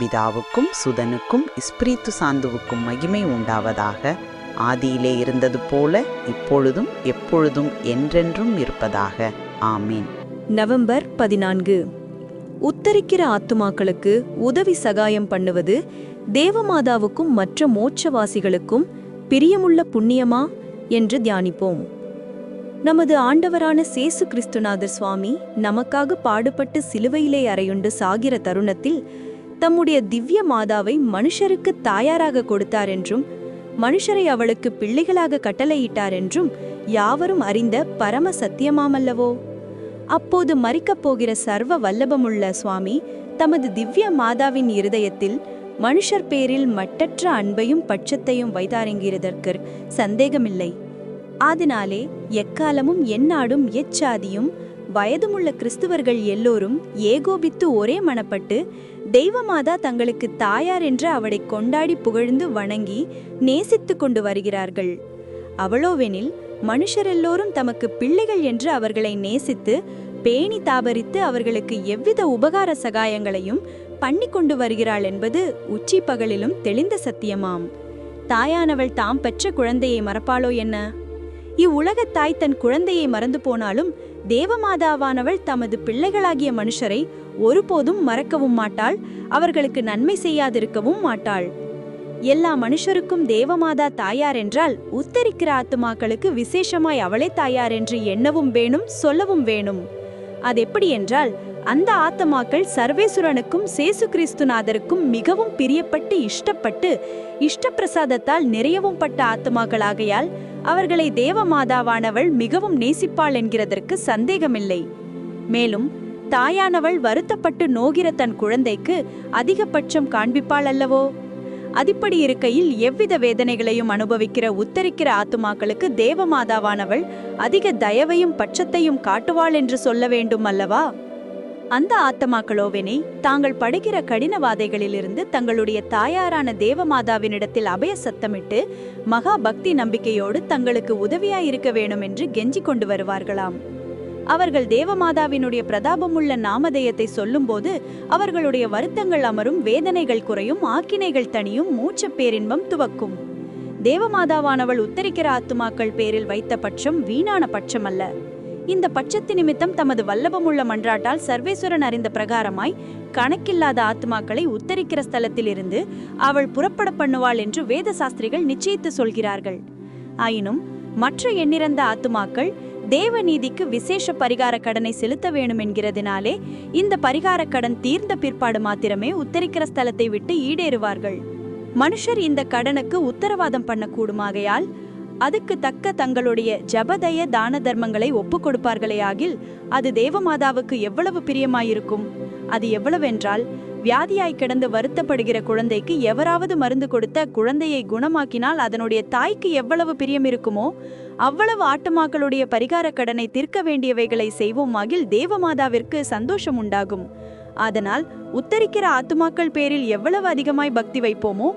பிதாவுக்கும் சுதனுக்கும் இஸ்பிரித்து சாந்துவுக்கும் மகிமை உண்டாவதாக ஆதியிலே இருந்தது போல இப்பொழுதும் எப்பொழுதும் என்றென்றும் இருப்பதாக. ஆமீன். நவம்பர் பதினான்கு. உத்தரிக்கிற ஆத்துமாக்களுக்கு உதவி சகாயம் பண்ணுவது தேவமாதாவுக்கும் மற்ற மோட்சவாசிகளுக்கும் பிரியமுள்ள புண்ணியமா என்று தியானிப்போம். நமது ஆண்டவரான சேசு கிறிஸ்துநாதர் சுவாமி நமக்காக பாடுபட்டு சிலுவையிலே அறையுண்டு சாகிற தருணத்தில் தம்முடைய திவ்ய மாதாவை மனுஷருக்கு தாயாராக கொடுத்தார் என்றும் மனுஷரை அவளுக்கு பிள்ளைகளாக கட்டளையிட்டார் என்றும் யாவரும் அறிந்த பரம சத்தியமாமல்லவோ? அப்போது மறிக்கப் போகிற சர்வ வல்லபமுள்ள சுவாமி தமது திவ்ய மாதாவின் இருதயத்தில் மனுஷர் பேரில் மட்டற்ற அன்பையும் பட்சத்தையும் வைத்தாரங்கிறதற்கு சந்தேகமில்லை. அதனாலே எக்காலமும் எந்நாடும் எச்சாதியும் வயதுமுள்ள கிறிஸ்துவர்கள் எல்லோரும் ஏகோபித்து ஒரே மனப்பட்டு தெய்வமாதா தங்களுக்கு தாயார் என்று அவளை கொண்டாடி புகழ்ந்து வணங்கி நேசித்து கொண்டு வருகிறார்கள். அவளோவெனில் மனுஷரெல்லோரும் தமக்கு பிள்ளைகள் என்று அவர்களை நேசித்து பேணி தாபரித்து அவர்களுக்கு எவ்வித உபகார சகாயங்களையும் பண்ணி கொண்டு வருகிறாள் என்பது உச்சி பகலிலும் தெளிந்த சத்தியமாம். தாயானவள் தாம் பெற்ற குழந்தையை மறப்பாளோ என்ன? இவ்வுலகத் தாய் தன் குழந்தையை மறந்து போனாலும் தேவமாதாவானவள் தமது பிள்ளைகளாகிய மனுஷரை ஒருபோதும் மறக்கவும் மாட்டாள் அவர்களுக்கு நன்மை செய்யாதிருக்கவும் மாட்டாள். எல்லா மனுஷருக்கும் தேவமாதா தாயார் என்றால் உத்தரிக்கிற ஆத்துமாக்களுக்கு விசேஷமாய் அவளே தாயார் என்று எண்ணவும் வேணும் சொல்லவும் வேணும். அதெப்படி என்றால் அந்த ஆத்தமாக்கள் சர்வேசுரனுக்கும் சேசு கிறிஸ்துநாதருக்கும் மிகவும் பிரியப்பட்டு இஷ்டப்பட்டு இஷ்டப்பிரசாதத்தால் நிறையவும் பட்ட ஆத்துமாக்களாகையால் அவர்களை தேவமாதாவானவள் மிகவும் நேசிப்பாள் என்கிறதற்கு சந்தேகமில்லை. மேலும் தாயானவள் வருத்தப்பட்டு நோகிற தன் குழந்தைக்கு அதிகபட்சம் காண்பிப்பாள் அல்லவோ? அதிப்படி இருக்கையில் எவ்வித வேதனைகளையும் அனுபவிக்கிற உத்தரிக்கிற ஆத்துமாக்களுக்கு தேவமாதாவானவள் அதிக தயவையும் பட்சத்தையும் காட்டுவாள் என்று சொல்ல வேண்டும் அல்லவா? அந்த ஆத்தமாக்களோவெனே தாங்கள் படுகிற கடினவாதைகளிலிருந்து தங்களுடைய தாயாரான தேவமாதாவினிடத்தில் அபய சத்தமிட்டு மகா பக்தி நம்பிக்கையோடு தங்களுக்கு உதவியாயிருக்க வேணும் என்று கெஞ்சிக் கொண்டு வருவார்களாம். அவர்கள் தேவமாதாவினுடைய பிரதாபமுள்ள நாமதேயத்தை சொல்லும்போது அவர்களுடைய வருத்தங்கள் அமரும் வேதனைகள் குறையும் ஆக்கினைகள் தனியும் மூச்சப் பேரின்பம் துவக்கும். தேவமாதாவானவள் உத்தரிக்கிற ஆத்துமாக்கள் பேரில் வைத்த பட்சம் வீணான பட்சம் அல்ல இந்த பட்சத்து நிமித்தம் தமது வல்லபமுள்ள மன்றாட்டால் சர்வேஸ்வரன் அறிந்த பிரகாரமாய் கணக்கில்லாத ஆத்மாக்களை உத்தரிக்கிற ஸ்தலத்திலிருந்து அவள் புறப்பட பண்ணுவாள் என்று வேத சாஸ்திரிகள் நிச்சயித்து சொல்கிறார்கள். ஆயினும் மற்ற எண்ணிறந்த ஆத்துமாக்கள் தேவநீதிக்கு விசேஷ பரிகார கடனை செலுத்த வேணும் என்கிறதினாலே இந்த பரிகார கடன் தீர்ந்த பிற்பாடு மாத்திரமே உத்தரிக்கிற ஸ்தலத்தை விட்டு ஈடேறுவார்கள். மனுஷர் இந்த கடனுக்கு உத்தரவாதம் பண்ணக்கூடுமாகையால் அதுக்கு தக்க தங்களுடைய ஜபதய தான தர்மங்களை ஒப்பு கொடுப்பார்களே ஆகில் அது தேவமாதாவுக்கு எவ்வளவு பிரியமாயிருக்கும்? அது எவ்வளவென்றால் வியாதியாய் கிடந்து வருத்தப்படுகிற குழந்தைக்கு எவராவது மருந்து கொடுத்த குழந்தையை குணமாக்கினால் அதனுடைய தாய்க்கு எவ்வளவு பிரியம் இருக்குமோ அவ்வளவு ஆட்டுமாக்களுடைய பரிகார கடனை தீர்க்க வேண்டியவைகளை செய்வோமாகில் தேவமாதாவிற்கு சந்தோஷம் உண்டாகும். அதனால் உத்தரிக்கிற ஆத்துமாக்கள் பேரில் எவ்வளவு அதிகமாய் பக்தி வைப்போமோ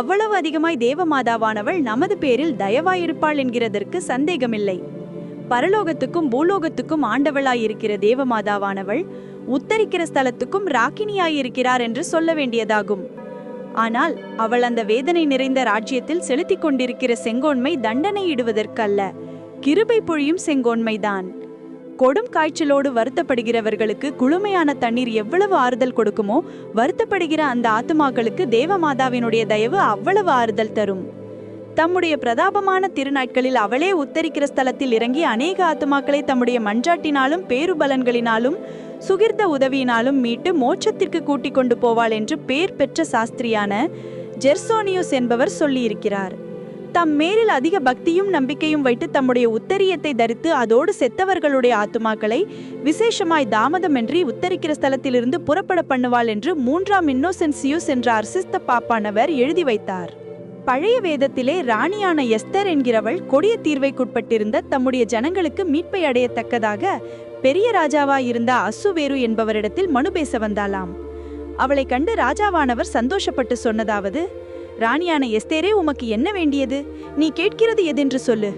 அவ்வளவு அதிகமாய் தேவமாதாவானவள் நமது பேரில் தயவாயிருப்பாள் என்கிறதற்கு சந்தேகமில்லை. பரலோகத்துக்கும் பூலோகத்துக்கும் ஆண்டவளாயிருக்கிற தேவமாதாவானவள் உத்தரிக்கிற ஸ்தலத்துக்கும் ராக்கினியாயிருக்கிறார் என்று சொல்ல வேண்டியதாகும். ஆனால் அவள் அந்த வேதனை நிறைந்த ராஜ்யத்தில் செலுத்திக் கொண்டிருக்கிற செங்கோன்மை தண்டனையிடுவதற்கல்ல. கிருபை பொழியும் செங்கோன்மைதான். கொடும் காய்ச்சலோடு வருத்தப்படுகிறவர்களுக்கு குளுமையான தண்ணீர் எவ்வளவு ஆறுதல் கொடுக்குமோ வருத்தப்படுகிற அந்த ஆத்துமாக்களுக்கு தேவமாதாவினுடைய தயவு அவ்வளவு ஆறுதல் தரும். தம்முடைய பிரதாபமான திருநாட்களில் அவளே உத்தரிக்கிற ஸ்தலத்தில் இறங்கி அநேக ஆத்துமாக்களை தம்முடைய மன்றாட்டினாலும் பேருபலன்களினாலும் சுகிர்த உதவியினாலும் மீட்டு மோட்சத்திற்கு கூட்டிக் கொண்டு போவாள் என்று பேர் பெற்ற சாஸ்திரியான ஜெர்சோனியோஸ் என்பவர் சொல்லியிருக்கிறார். தம் மேலில் அதிக பக்தியும் நம்பிக்கையும் வைத்து தம்முடைய உத்தரியத்தை தரித்து அதோடு செத்தவர்களுடைய ஆத்துமாக்களை விசேஷமாய் தாமதமின்றி உத்தரிக்கிற ஸ்தலத்திலிருந்து புறப்பட பண்ணுவாள் என்று மூன்றாம் இன்னோசென்சியூஸ் என்ற அர்சிஸ்த பாப்பானவர் எழுதி வைத்தார். பழைய வேதத்திலே ராணியான எஸ்தர் என்கிறவள் கொடிய தீர்வைக்குட்பட்டிருந்த தம்முடைய ஜனங்களுக்கு மீட்பை அடையத்தக்கதாக பெரிய ராஜாவா இருந்த அசுவேரு என்பவரிடத்தில் மனு பேச வந்தாலாம் அவளை கண்டு ராஜாவானவர் சந்தோஷப்பட்டு சொன்னதாவது ராணியான எஸ்தேரே உமக்கு என்ன வேண்டியது? நீ கேட்கிறது எதென்று சொல்லு.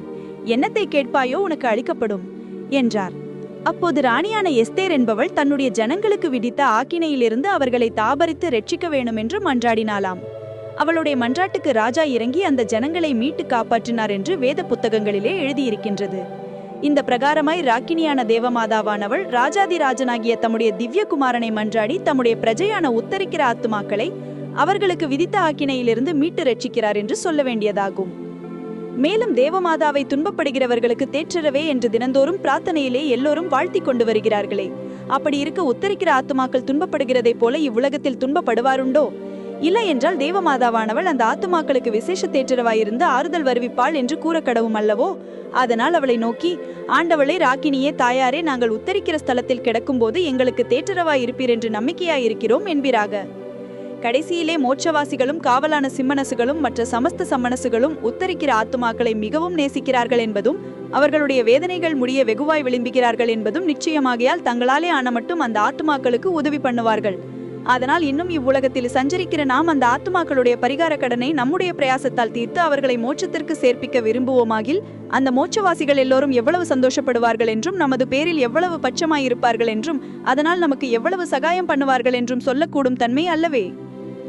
என்னத்தை கேட்பாயோ உனக்கு அளிக்கப்படும் என்றார். அப்போது ராணியான எஸ்தேர் என்பவள் தன்னுடைய ஜனங்களுக்கு விதித்த ஆக்கினையிலிருந்து அவர்களை தாபரித்து ரட்சிக்க வேண்டுமென்று மன்றாடினாலாம் அவளுடைய மன்றாட்டுக்கு ராஜா இறங்கி அந்த ஜனங்களை மீட்டு காப்பாற்றினார் என்று வேத புத்தகங்களிலே எழுதியிருக்கின்றது. இந்த பிரகாரமாய் ராக்கினியான தேவமாதாவானவள் ராஜாதிராஜனாகிய தம்முடைய திவ்யகுமாரனை மன்றாடி தம்முடைய பிரஜையான உத்தரிக்கிற ஆத்துமாக்களை அவர்களுக்கு விதித்த ஆக்கினையிலிருந்து மீட்டு ரட்சிக்கிறார் என்று சொல்ல வேண்டியதாகும். மேலும் தேவமாதாவை துன்பப்படுகிறவர்களுக்கு தேற்றரவே என்று தினந்தோறும் பிரார்த்தனையிலே எல்லோரும் வாழ்த்திக் கொண்டு வருகிறார்களே. அப்படி இருக்க உத்தரிக்கிற ஆத்துமாக்கள் துன்பப்படுகிறதைப் போல இவ்வுலகத்தில் துன்பப்படுவாருண்டோ? இல்லை என்றால் தேவமாதாவானவள் அந்த ஆத்துமாக்களுக்கு விசேஷ தேற்றரவாயிருந்து ஆறுதல் வருவிப்பாள் என்று கூற கடவும் அல்லவோ? அதனால் அவளை நோக்கி ஆண்டவளே ராக்கினியே தாயாரே நாங்கள் உத்தரிக்கிற ஸ்தலத்தில் கிடக்கும்போது எங்களுக்கு தேற்றரவாய் இருப்பீர் என்று நம்பிக்கையாயிருக்கிறோம் என்பீராக. கடைசியிலே மோட்சவாசிகளும் காவலான சிம்மனசுகளும் மற்ற சமஸ்த சம்மனசுகளும் உத்தரிக்கிற ஆத்துமாக்களை மிகவும் நேசிக்கிறார்கள் என்பதும் அவர்களுடைய வேதனைகள் முடிய வெகுவாய் விளிம்புகிறார்கள் என்பதும் நிச்சயமாகையால் தங்களாலே ஆன மட்டும் அந்த ஆத்துமாக்களுக்கு உதவி பண்ணுவார்கள். அதனால் இன்னும் இவ்வுலகத்தில் சஞ்சரிக்கிற நாம் அந்த ஆத்துமாக்களுடைய பரிகார கடனை நம்முடைய பிரயாசத்தால் தீர்த்து அவர்களை மோட்சத்திற்கு சேர்ப்பிக்க விரும்புவோமாகில் அந்த மோட்சவாசிகள் எல்லோரும் எவ்வளவு சந்தோஷப்படுவார்கள் என்றும் நமது பேரில் எவ்வளவு பட்சமாயிருப்பார்கள் என்றும் அதனால் நமக்கு எவ்வளவு சகாயம் பண்ணுவார்கள் என்றும் சொல்லக்கூடும் தன்மை அல்லவே.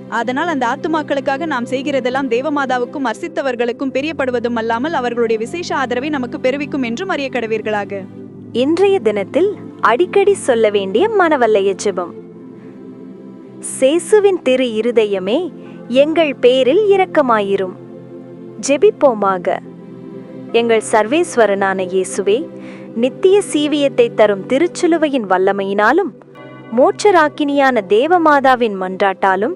அதனால் அந்த ஆத்துமாக்களுக்காக நாம் செய்கிறதெல்லாம் தேவமாதாவுக்கும் அர்சித்தவர்களுக்கும் பெரியப்படுவதும் அல்லாமல் அவர்களுடைய விசேஷ ஆதரவை நமக்கு பெருவிக்கும் என்றும் அறிய கடவீர்களாக இன்றைய தினத்தில் அடிக்கடி சொல்ல வேண்டிய மனவல்லைய ஜெபம் சேசுவின் திரு இருதயமே எங்கள் பேரில் இரக்கமாயிரும். ஜெபிப்போமாக. எங்கள் சர்வேஸ்வரனான இயேசுவே நித்திய சீவியத்தை தரும் திருச்சிலுவையின் வல்லமையினாலும் மோட்சராக்கினியான தேவமாதாவின் மன்றாட்டாலும்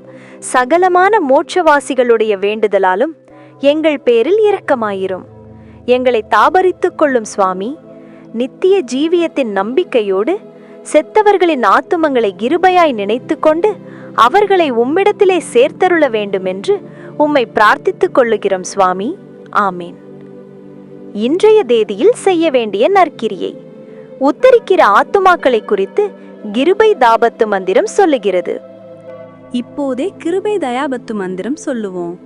சகலமான மோட்சவாசிகளுடைய வேண்டுதலாலும் எங்கள் பேரில் இரக்கமாயிரும். எங்களை தாபரித்துக் கொள்ளும் சுவாமி நித்திய ஜீவியத்தின் நம்பிக்கையோடு செத்தவர்களின் ஆத்துமங்களை கிருபையாய் நினைத்துக்கொண்டு அவர்களை உம்மிடத்திலே சேர்த்தருள வேண்டுமென்று உம்மை பிரார்த்தித்துக் கொள்ளுகிறோம் சுவாமி. ஆமேன். இன்றைய தேதியில் செய்ய வேண்டிய நற்கிரியை உத்தரிக்கிற ஆத்துமாக்களை குறித்து கிருபை தாபத்து மந்திரம் சொல்லுகிறது. இப்போதே கிருபை தயாபத்து மந்திரம் சொல்லுவோம்.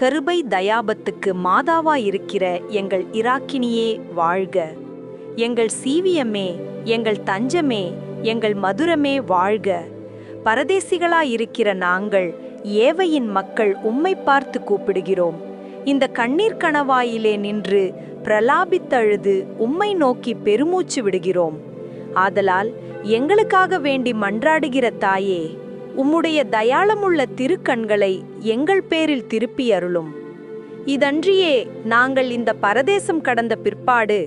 கருபை தயாபத்துக்கு மாதாவா இருக்கிற எங்கள் இராக்கினியே வாழ்க. எங்கள் சீவியமே எங்கள் தஞ்சமே எங்கள் மதுரமே வாழ்க. பரதேசிகளாயிருக்கிற நாங்கள் ஏவையின் மக்கள் உம்மை பார்த்து கூப்பிடுகிறோம். இந்த கண்ணீர் கணவாயிலே நின்று பிரலாபித்தழுது உம்மை நோக்கி பெருமூச்சு விடுகிறோம். ஆதலால் எங்களுக்காக வேண்டி மன்றாடுகிற தாயே உம்முடைய தயாளமுள்ள திருக்கண்களை எங்கள் பேரில் திருப்பி அருளும். இதன்றியே நாங்கள் இந்த பரதேசம் கடந்த பிற்பாடு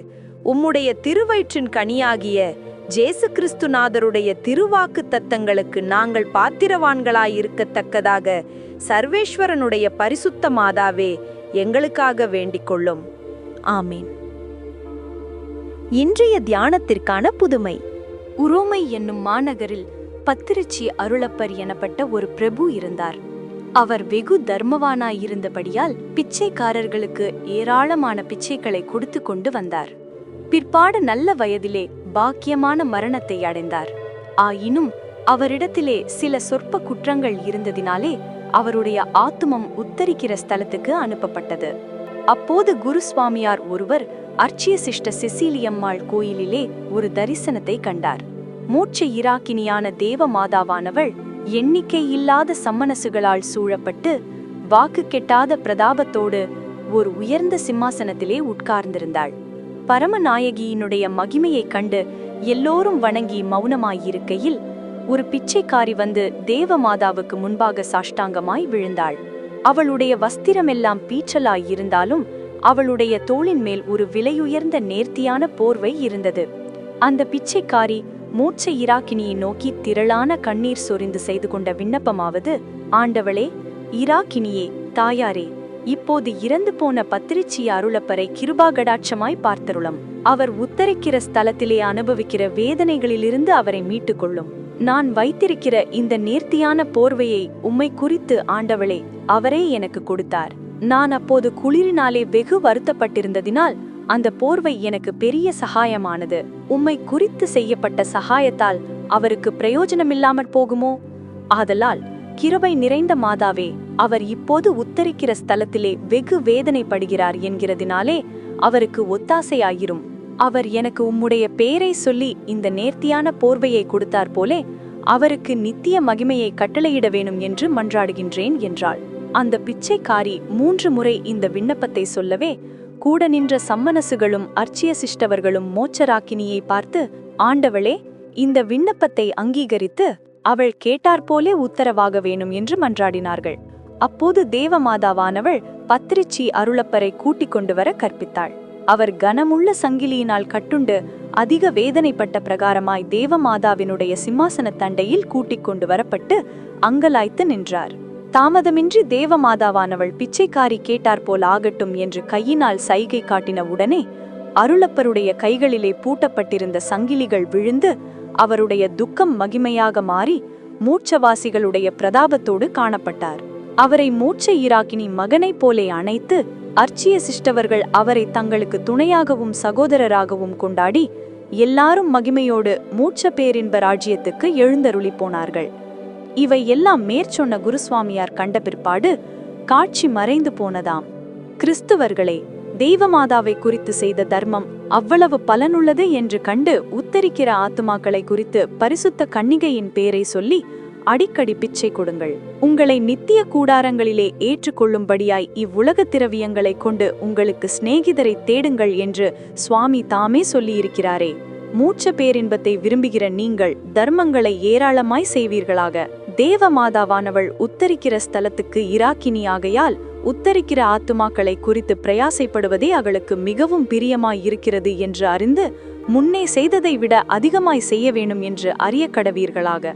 உம்முடைய திருவயிற்றின் கனியாகிய ஜேசு கிறிஸ்துநாதருடைய திருவாக்கு தத்தங்களுக்கு நாங்கள் பாத்திரவான்களாயிருக்கத்தக்கதாக சர்வேஸ்வரனுடைய பரிசுத்த மாதாவே எங்களுக்காக வேண்டிக்கொள்ளும். ஆமீன். இன்றைய தியானத்திற்கான புதுமை. உரோமை என்னும் மாநகரில் பத்திரிச்சி அருளப்பர் எனப்பட்ட ஒரு பிரபு இருந்தார். அவர் வெகு தர்மவானாயிருந்தபடியால் பிச்சைக்காரர்களுக்கு ஏராளமான பிச்சைகளை கொடுத்து கொண்டு வந்தார். பிற்பாடு நல்ல வயதிலே பாக்கியமான மரணத்தை அடைந்தார். ஆயினும் அவரிடத்திலே சில சொற்ப குற்றங்கள் இருந்ததினாலே அவருடைய ஆத்துமம் உத்தரிக்கிற ஸ்தலத்துக்கு அனுப்பப்பட்டது. அப்போது குருசுவாமியார் ஒருவர் அர்ச்சிய சிஷ்ட செசிலியம்மாள் கோயிலிலே ஒரு தரிசனத்தை கண்டார். மூச்ச இராக்கினியான தேவ மாதாவானவள் எண்ணிக்கை இல்லாத சம்மனசுகளால் சூழப்பட்டு வாக்கு கெட்டாத பிரதாபத்தோடு ஒரு உயர்ந்த சிம்மாசனத்திலே உட்கார்ந்திருந்தாள். பரமநாயகியினுடைய மகிமையைக் கண்டு எல்லோரும் வணங்கி மௌனமாயிருக்கையில் ஒரு பிச்சைக்காரி வந்து தேவமாதாவுக்கு முன்பாக சாஷ்டாங்கமாய் விழுந்தாள். அவளுடைய வஸ்திரமெல்லாம் பீச்சலாயிருந்தாலும் அவளுடைய தோளின் மேல் ஒரு விலையுயர்ந்த நேர்த்தியான போர்வை இருந்தது. அந்த பிச்சைக்காரி மூச்ச இராக்கினியை நோக்கி திரளான கண்ணீர் சொரிந்து செய்து கொண்ட விண்ணப்பமாவது ஆண்டவளே இராக்கினியே தாயாரே இப்போது இறந்து போன பத்திரிச்சி அருளப்பரை கிருபாகடாட்சமாய் பார்த்தருளம். அவர் உத்தரிக்கிற ஸ்தலத்திலே அனுபவிக்கிற வேதனைகளிலிருந்து அவரை மீட்டுக் கொள்ளும் நான் வைத்திருக்கிற இந்த நேர்த்தியான போர்வையை உம்மை குறித்து ஆண்டவளே அவரே எனக்கு கொடுத்தார். நான் அப்போது குளிரினாலே வெகு வருத்தப்பட்டிருந்ததினால் அந்த போர்வை எனக்கு பெரிய சகாயமானது. உம்மை குறித்து செய்யப்பட்ட சகாயத்தால் அவருக்கு பிரயோஜனமில்லாமற் போகுமோ? ஆதலால் கிருபை நிறைந்த மாதாவே அவர் இப்போது உத்தரிக்கிற ஸ்தலத்திலே வெகு வேதனைப்படுகிறார் என்கிறதினாலே அவருக்கு ஒத்தாசையாயிரும். அவர் எனக்கு உம்முடைய பேரை சொல்லி இந்த நேர்த்தியான போர்வையை கொடுத்தார் போலே அவருக்கு நித்திய மகிமையை கட்டளையிட வேணும் என்று மன்றாடுகின்றேன் என்றாள். அந்த பிச்சைக்காரி மூன்று முறை இந்த விண்ணப்பத்தை சொல்லவே கூட நின்ற சம்மனசுகளும் அர்ச்சிய சிஷ்டவர்களும் மோச்சராக்கினியை பார்த்து ஆண்டவளே இந்த விண்ணப்பத்தை அங்கீகரித்து அவள் கேட்டாற்போலே உத்தரவாக வேணும் என்று மன்றாடினார்கள். அப்போது தேவமாதாவானவள் பத்திரிச்சி அருளப்பரை கூட்டிக் கொண்டு வர கற்பித்தாள். அவர் கனமுள்ள சங்கிலியினால் கட்டுண்டு அதிக வேதனைப்பட்ட பிரகாரமாய் தேவமாதாவினுடைய சிம்மாசன தண்டையில் கூட்டிக் கொண்டு வரப்பட்டு அங்கலாய்த்து நின்றார். தாமதமின்றி தேவமாதாவானவள் பிச்சைக்காரி கேட்டாற்போல் ஆகட்டும் என்று கையினால் சைகை காட்டின உடனே அருளப்பருடைய கைகளிலே பூட்டப்பட்டிருந்த சங்கிலிகள் விழுந்து அவருடைய துக்கம் மகிமையாக மாறி மூச்சவாசிகளுடைய பிரதாபத்தோடு காணப்பட்டார். அவரை மூச்ச ஈராக்கினி மகனைப் போலே அணைத்து அர்ச்சிய சிஷ்டவர்கள் அவரை தங்களுக்கு துணையாகவும் சகோதரராகவும் கொண்டாடி எல்லாரும் மகிமையோடு மூச்ச பேரின்ப ராஜ்யத்துக்கு எழுந்தருளி போனார்கள். இவை எல்லாம் மேற்சொன்ன குருசுவாமியார் கண்ட பிற்பாடு காட்சி மறைந்து போனதாம். கிறிஸ்துவர்களே தெய்வமாதாவை குறித்து செய்த தர்மம் அவ்வளவு பலனுள்ளது என்று கண்டு உத்தரிக்கிற ஆத்துமாக்களை குறித்து பரிசுத்த கன்னிகையின் பேரை சொல்லி அடிக்கடி பிச்சை கொடுங்கள். உங்களை நித்திய கூடாரங்களிலே ஏற்றுக்கொள்ளும்படியாய் இவ்வுலக திரவியங்களை கொண்டு உங்களுக்கு சிநேகிதரை தேடுங்கள் என்று சுவாமி தாமே சொல்லியிருக்கிறாரே. மூச்ச பேரின்பத்தை விரும்புகிற நீங்கள் தர்மங்களை ஏராளமாய் செய்வீர்களாக. தேவமாதாவானவள் உத்தரிக்கிற ஸ்தலத்துக்கு இராக்கினியாகையால் உத்தரிக்கிற ஆத்துமாக்களை குறித்து பிரயாசைப்படுவதே அவளுக்கு மிகவும் பிரியமாய் இருக்கிறது என்று அறிந்து முன்னே செய்ததை விட அதிகமாய் செய்ய வேணும் என்று அறிய கடவீர்களாக.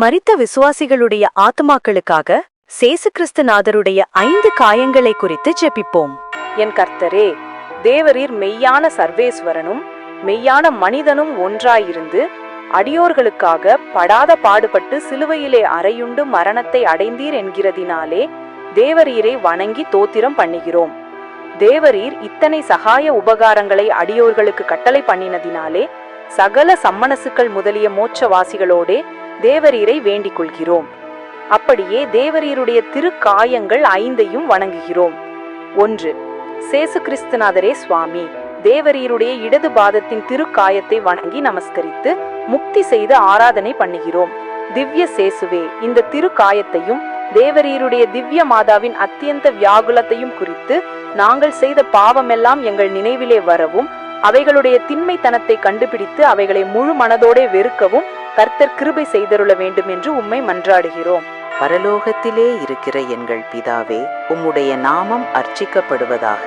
மறித்த விசுவாசிகளுடைய ஆத்மாக்களுக்காக சேசு கிறிஸ்துநாதருடைய ஐந்து காயங்களை குறித்து ஜெபிப்போம். என் கர்த்தரே தேவரீர் மெய்யான சர்வேஸ்வரனும் மெய்யான மனிதனும் ஒன்றாயிருந்து அடியோர்களுக்காக படாத பாடுபட்டு சிலுவையிலே அறையுண்டு மரணத்தை அடைந்தீர் என்கிறதினாலே தேவரீரை வணங்கி தோத்திரம் பண்ணுகிறோம். தேவரீர் இத்தனை சகாய உபகாரங்களை அடியோர்களுக்கு கட்டளை பண்ணினதினாலே சகல சம்மனசுக்கள் முதலிய மோட்சவாசிகளோடே தேவரீரை வேண்டிக் கொள்கிறோம். அப்படியே தேவரீருடைய திருக்காயங்கள் ஐந்தையும் வணங்குகிறோம். ஒன்று சேசு கிறிஸ்துநாதரே சுவாமி. தேவரீருடைய இடது பாதத்தின் திருக்காயத்தை வணங்கி நமஸ்கரித்து முக்தி செய்து ஆராதனை பண்ணுகிறோம். திவ்ய சேசுவே இந்த திருக்காயத்தையும் தேவரீருடைய திவ்ய மாதாவின் அத்தியந்த வியாகுலத்தையும் குறித்து நாங்கள் செய்த பாவமெல்லாம் எங்கள் நினைவிலே வரவும் அவைகளுடைய திண்மைத்தனத்தை கண்டுபிடித்து அவைகளை முழு மனதோடே வெறுக்கவும் கர்த்தர் கிருபை செய்தருள வேண்டும் என்று உம்மை மன்றாடுகிறோம். பரலோகத்திலே இருக்கிற எங்கள் பிதாவே உம்முடைய நாமம் அர்ச்சிக்கப்படுவதாக.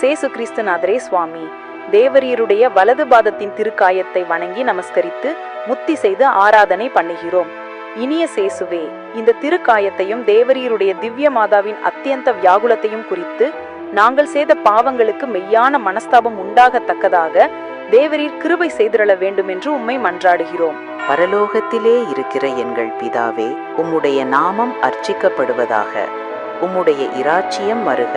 சேசு கிறிஸ்துநாதரே சுவாமி. தேவரீருடைய வலது பாதத்தின் திருக்காயத்தை வணங்கி நமஸ்கரித்து முத்தி செய்து ஆராதனை பண்ணுகிறோம். இனிய சேசுவே இந்த திருக்காயத்தையும் தேவரீருடைய திவ்ய மாதாவின் அத்தியந்த வியாகுலத்தையும் குறித்து நாங்கள் செய்த பாவங்களுக்கு மெய்யான மனஸ்தாபம் உண்டாகத்தக்கதாக தேவரீர் கிருபை செய்திரள வேண்டும் என்று உம்மை மன்றாடுகிறோம். பரலோகத்திலே இருக்கிற எங்கள் பிதாவே உம்முடைய நாமம் அர்ச்சிக்கப்படுவதாக உம்முடைய இராச்சியம் வருக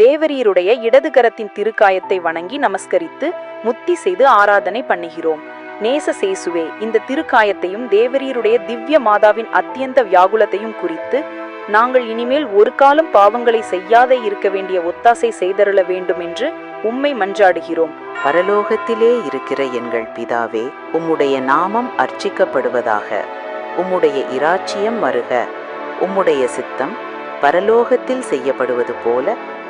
தேவரீருடைய இடது கரத்தின் திருக்காயத்தை வணங்கி நமஸ்கரித்து முத்தி செய்து ஆராதனை பண்ணுகிறோம். நேச சேசுவே இந்த திருக்காயத்தையும் தேவரீருடைய திவ்ய மாதாவின் அத்தியந்த வியாகுலத்தையும் குறித்து நாங்கள் இனிமேல் ஒரு காலம் பாவங்களை செய்யாத இருக்க வேண்டிய ஒத்தாசை செய்தருள வேண்டும் என்று உம்மை மன்றாடுகிறோம். பரலோகத்திலே இருக்கிற எங்கள் பிதாவே உம்முடைய நாமம் அர்ச்சிக்கப்படுவதாக உம்முடைய இராச்சியம் வருக உம்முடைய சித்தம் பரலோகத்தில் செய்யப்படுவது போல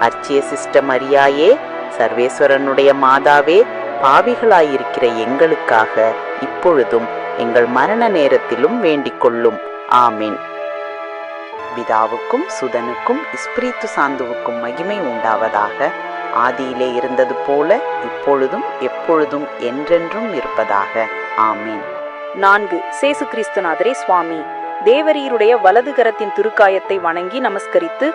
அச்சே சிஸ்ட மரியாயே சர்வேஸ்வரனுடைய மாதாவே பாவிகளாயிருக்கிற எங்களுக்காக இப்பொழுதும் எங்கள் மரண நேரத்திலும் வேண்டிக் கொள்ளும் ஆமீன். பிதாவுக்கும் சுதனுக்கும் இஸ்பிரித்து சாந்துவுக்கும் மகிமை உண்டாவதாக ஆதியிலே இருந்தது போல இப்பொழுதும் எப்பொழுதும் என்றென்றும் இருப்பதாக. ஆமீன். நான்கு. சேசு கிறிஸ்துநாதரே சுவாமி. தேவரீருடைய வலது கரத்தின் திருக்காயத்தை வணங்கி நமஸ்கரித்து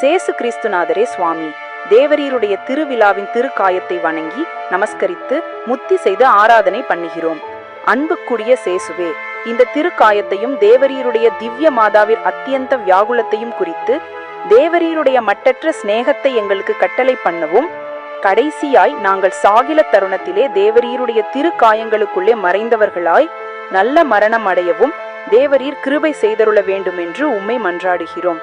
சேசு கிறிஸ்துநாதரே சுவாமி. தேவரீருடைய திருவிழாவின் திருக்காயத்தை வணங்கி நமஸ்கரித்து முத்தி செய்து ஆராதனை பண்ணுகிறோம். அன்புக்குரிய சேசுவே இந்த திருக்காயத்தையும் தேவரீருடைய திவ்ய மாதாவின் அத்தியந்த வியாகுலத்தையும் குறித்து தேவரீருடைய மட்டற்ற சிநேகத்தை எங்களுக்கு கட்டளை பண்ணவும் கடைசியாய் நாங்கள் சாகில தருணத்திலே தேவரீருடைய திருக்காயங்களுக்குள்ளே மறைந்தவர்களாய் நல்ல மரணம் அடையவும் தேவரீர் கிருபை செய்தருள வேண்டும் என்று உம்மை மன்றாடுகிறோம்.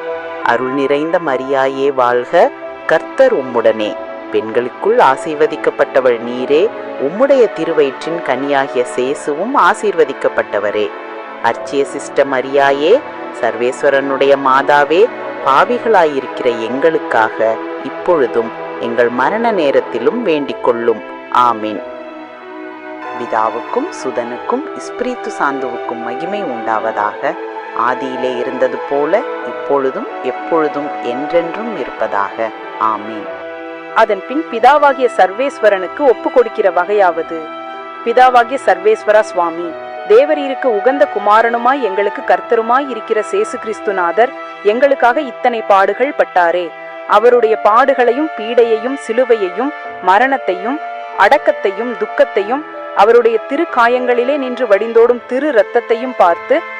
அருள் நிறைந்த மரியாயே வாழ்க கர்த்தர் உம்முடனே. பெண்களுக்குள் ஆசீர்வதிக்கப்பட்டவள் நீரே உம்முடைய திருவயிற்றின் கனியாகிய சேசுவும் ஆசீர்வதிக்கப்பட்டவரே. அர்ச்சிய சிஸ்ட மரியாயே சர்வேஸ்வரனுடைய மாதாவே பாவிகளாயிருக்கிற எங்களுக்காக இப்பொழுதும் எங்கள் மரண நேரத்திலும் வேண்டிக் கொள்ளும் ஆமீன். பிதாவுக்கும் சுதனுக்கும் இஸ்பிரித்து சாந்துவுக்கும் மகிமை உண்டாவதாக ஆதியிலே இருந்தது போல இப்பொழுதும் எப்பொழுதும் என்றென்றும் இருப்பதாக. ஆமீன். அதன் பின் பிதாவாகிய சர்வேஸ்வரனுக்கு ஒப்பு கொடுக்கிற வகையாவது. பிதாவாகிய சர்வேஸ்வரா சுவாமி தேவரீருக்கு உகந்த குமாரனுமாய் எங்களுக்கு கர்த்தருமாய் இருக்கிற சேசு கிறிஸ்துநாதர் எங்களுக்காக இத்தனை பாடுகள் பட்டாரே. அவருடைய பாடுகளையும் பீடையையும் சிலுவையையும் மரணத்தையும் அடக்கத்தையும் துக்கத்தையும் அவருடைய திருக்காயங்களிலே நின்று வடிந்தோடும் திரு இரத்தத்தையும் பார்த்து